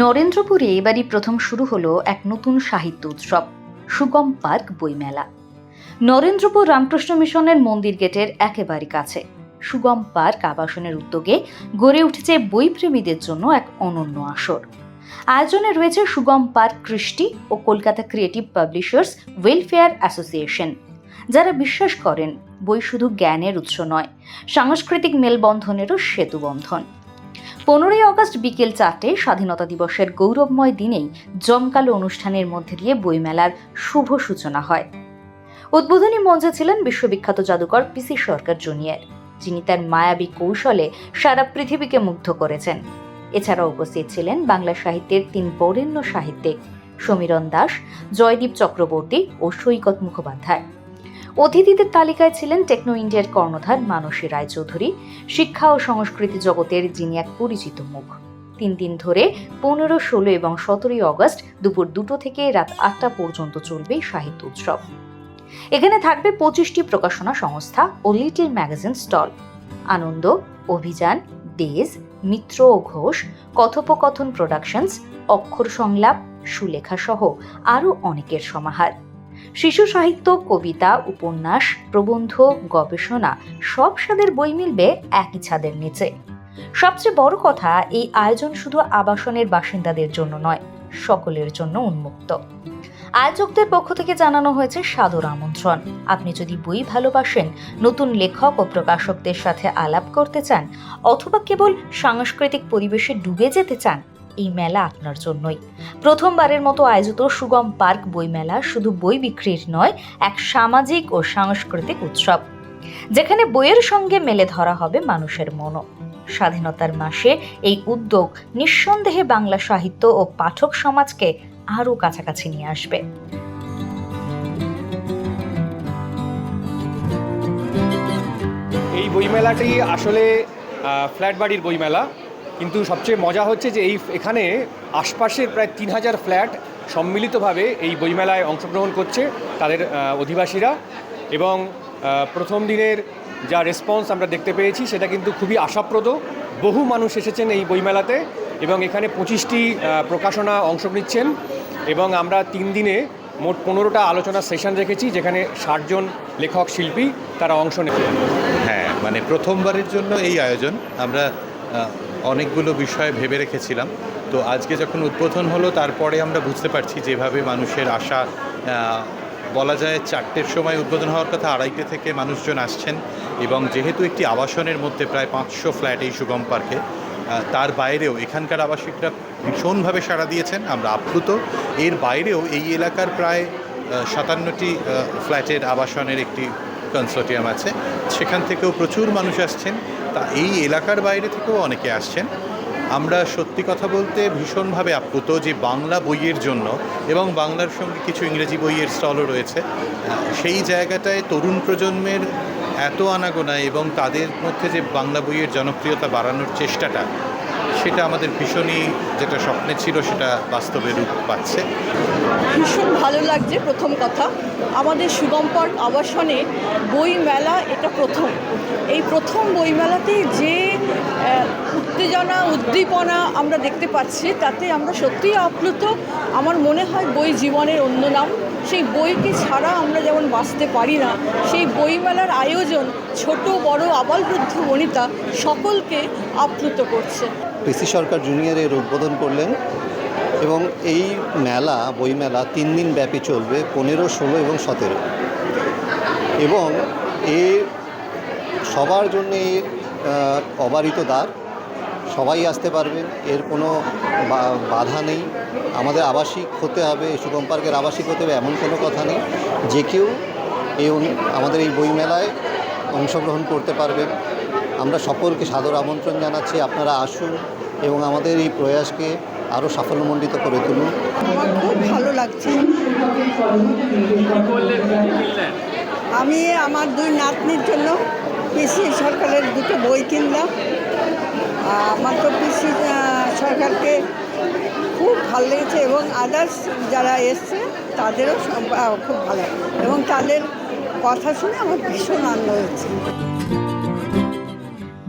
নরেন্দ্রপুরে এবারই প্রথম শুরু হলো এক নতুন সাহিত্য উৎসব, সুগম পার্ক বইমেলা। নরেন্দ্রপুর রামকৃষ্ণ মিশনের মন্দির গেটের একেবারে কাছে। সুগম পার্ক আবাসনের উদ্যোগে গড়ে উঠেছে বইপ্রেমীদের জন্য এক অনন্য আসর। আয়োজনে রয়েছে সুগম পার্ক কৃষ্টি ও Kolkata creative publishers welfare association, যারা বিশ্বাস করেন বই শুধু জ্ঞানের উৎস নয়, সাংস্কৃতিক মেলবন্ধনেরও সেতুবন্ধন। পনেরোই আগস্ট বিকেল চারটে স্বাধীনতা দিবসের গৌরবময় দিনেই জমকালো অনুষ্ঠানের মধ্যে দিয়ে বইমেলার শুভ সূচনা হয়। উদ্বোধনী মঞ্চে ছিলেন বিশ্ববিখ্যাত জাদুকর পিসি সরকার জুনিয়র, যিনি তার মায়াবী কৌশলে সারা পৃথিবীকে মুগ্ধ করেছেন। এছাড়া উপস্থিত ছিলেন বাংলা সাহিত্যের তিন বরেণ্য সাহিত্যিক সমীরণ দাস, জয়দীপ চক্রবর্তী ও সৈকত মুখোপাধ্যায়। অতিথিদের তালিকায় ছিলেন টেকনো ইন্ডিয়ার কর্ণধার মানসী রায়চৌধুরী। শিক্ষা ও সংস্কৃতি জগতের যিনি এক পরিচিত মুখ। তিন দিন ধরে পনেরো, ষোলো এবং সতেরোই অগস্ট দুপুর দুটো থেকে রাত আটটা পর্যন্ত চলবে সাহিত্য উৎসব। এখানে থাকবে পঁচিশটি প্রকাশনা সংস্থা ও little magazine stall. Ananda, Abhijan, Dey's, Mitra ও ঘোষ, কথোপকথন প্রোডাকশনস, অক্ষর সংলাপ, সুলেখা সহ আরও অনেকের সমাহার। শিশু সাহিত্য, কবিতা, উপন্যাস, প্রবন্ধ, গবেষণা সব স্বাদের বই মিলবে একই ছাদের নিচে। সবচেয়ে বড় কথা, এই আয়োজন শুধু আবাসনের বাসিন্দাদের জন্য নয়, সকলের জন্য উন্মুক্ত। আয়োজকদের পক্ষ থেকে জানানো হয়েছে সাদর আমন্ত্রণ। আপনি যদি বই ভালোবাসেন, নতুন লেখক ও প্রকাশকদের সাথে আলাপ করতে চান, অথবা কেবল সাংস্কৃতিক পরিবেশে ডুবে যেতে চান এই মেলা আপনার জন্যই। প্রথমবারের মতো আয়োজিত সুগম পার্ক বইমেলা শুধু বই বিক্রির নয়, এক সামাজিক ও সাংস্কৃতিক উৎসব। যেখানে বইয়ের সঙ্গে মেলে ধরা হবে মানুষের মনও। স্বাধীনতার মাসে এই উদ্যোগ নিঃসন্দেহে বাংলা সাহিত্য ও পাঠক সমাজকে আরও কাছাকাছি নিয়ে আসবে। এই বইমেলাটি আসলে ফ্ল্যাট বাড়ির বইমেলা। কিন্তু সবচেয়ে মজা হচ্ছে যে এই এখানে আশপাশের প্রায় তিন হাজার ফ্ল্যাট সম্মিলিতভাবে এই বইমেলায় অংশগ্রহণ করছে তাদের অধিবাসীরা। এবং প্রথম দিনের যা রেসপন্স আমরা দেখতে পেয়েছি সেটা কিন্তু খুবই আশাপ্রদ। বহু মানুষ এসেছেন এই বইমেলাতে এবং এখানে পঁচিশটি প্রকাশনা অংশ নিচ্ছেন। এবং আমরা তিন দিনে মোট পনেরোটা আলোচনা সেশন রেখেছি যেখানে ষাটজন লেখক, শিল্পী তারা অংশ নেবেন হ্যাঁ মানে প্রথমবারের জন্য এই আয়োজন। আমরা অনেকগুলো বিষয় ভেবে রেখেছিলাম। তো আজকে যখন উদ্বোধন হলো, তারপরে আমরা বুঝতে পারছি যেভাবে মানুষের আশা বলা যায় চারটের সময় উদ্বোধন হওয়ার কথা, আড়াইটে থেকে মানুষজন আসছেন এবং যেহেতু একটি আবাসনের মধ্যে প্রায় পাঁচশো ফ্ল্যাট এই সুগম পার্কে তার বাইরেও এখানকার আবাসিকরা ভীষণভাবে সাড়া দিয়েছেন, আমরা আপ্লুত। এর বাইরেও এই এলাকার প্রায় সাতান্নটি ফ্ল্যাটের আবাসনের একটি কনসোর্টিয়াম আছে। সেখান থেকেও প্রচুর মানুষ আসছেন। তা এই এলাকার বাইরে থেকেও অনেকে আসছেন। আমরা সত্যি কথা বলতে ভীষণভাবে আপ্লুত যে বাংলা বইয়ের জন্য এবং বাংলার সঙ্গে কিছু ইংরেজি বইয়ের স্টলও রয়েছে, সেই জায়গাটায় তরুণ প্রজন্মের এত আনাগোনা এবং তাদের মধ্যে যে বাংলা বইয়ের জনপ্রিয়তা বাড়ানোর চেষ্টাটা সেটা আমাদের ভীষণই যেটা স্বপ্নে ছিল, সেটা বাস্তবে রূপ পাচ্ছে। ভীষণ ভালো লাগছে প্রথম কথা। আমাদের সুগম পার্ক আবাসনে বই মেলা এটা প্রথম। এই প্রথম বই মেলাতে যে উত্তেজনা, উদ্দীপনা আমরা দেখতে পাচ্ছি, তাতে আমরা সত্যিই আপ্লুত। আমার মনে হয় বই জীবনের অন্য নাম। সেই বইকে ছাড়া আমরা যেমন বাঁচতে পারি না, সেই বইমেলার আয়োজন ছোট, বড়, আবাল বৃদ্ধ বনিতা সকলকে আপ্লুত করছে। পিসি সরকার জুনিয়রের উদ্বোধন করলেন এবং এই মেলা বইমেলা তিন দিন ব্যাপী চলবে পনেরো, ষোলো এবং সতেরো। এবং এ সবার জন্যে অবারিত দ্বার। সবাই আসতে পারবেন এর কোনো বাধা নেই। আমাদের আবাসিক হতে হবে, সুগম পার্কের আবাসিক হতে হবে, এমন কোনো কথা নেই। যে কেউ এই আমাদের এই বইমেলায় অংশগ্রহণ করতে পারবেন আমরা সকলকে সাদর আমন্ত্রণ জানাচ্ছি। আপনারা আসুন এবং আমাদের এই প্রয়াসকে আরও সাফল্যমণ্ডিত করে তুলুন। আমার খুব ভালো লাগছে। আমি আমার দুই নাতনির জন্য পিসি সরকারের দুটো বই কিনলাম। আমার তো পিসি সরকারকে খুব ভালো লেগেছে এবং আদার্স যারা এসছে, তাদেরও খুব ভালো। এবং তাদের কথা শুনে আমার ভীষণ আনন্দ হচ্ছে।